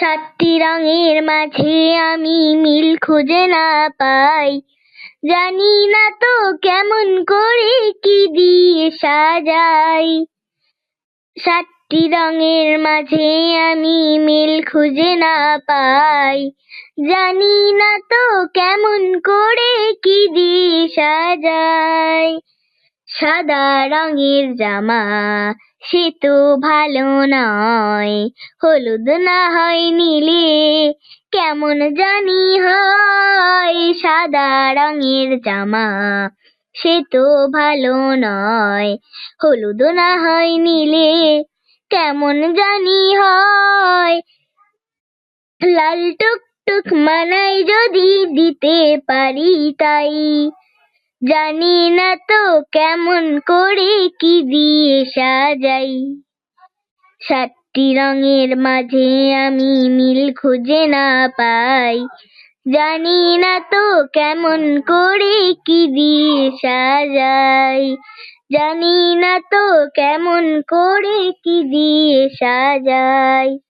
সাতটি রঙের মাঝে আমি মিল খুঁজে না পাই। জানি না তো কেমন করে কি দিয়ে সাজাই। সাতটি রঙের মাঝে আমি মিল খুঁজে না পাই। জানি না তো কেমন করে কি দিয়ে সাজাই। সাদা রঙের জামা, সে তো ভালো নয়। হলুদ না হয় নীলে, কেমন জানি হয়। সাদা রঙের জামা, সে তো ভালো নয়। হলুদ না হয় নীলে, কেমন জানি হয়। লাল টুকটুক মানাই যদি দিতে পারি তাই। জানি না তো কেমন করে কি দিয়ে সাজাই। সাতটি রঙের মাঝে আমি মিল খুঁজে না পাই। জানি না তো কেমন করে কি দিয়ে সাজাই। জানি না তো কেমন করে কি দিয়ে সাজাই।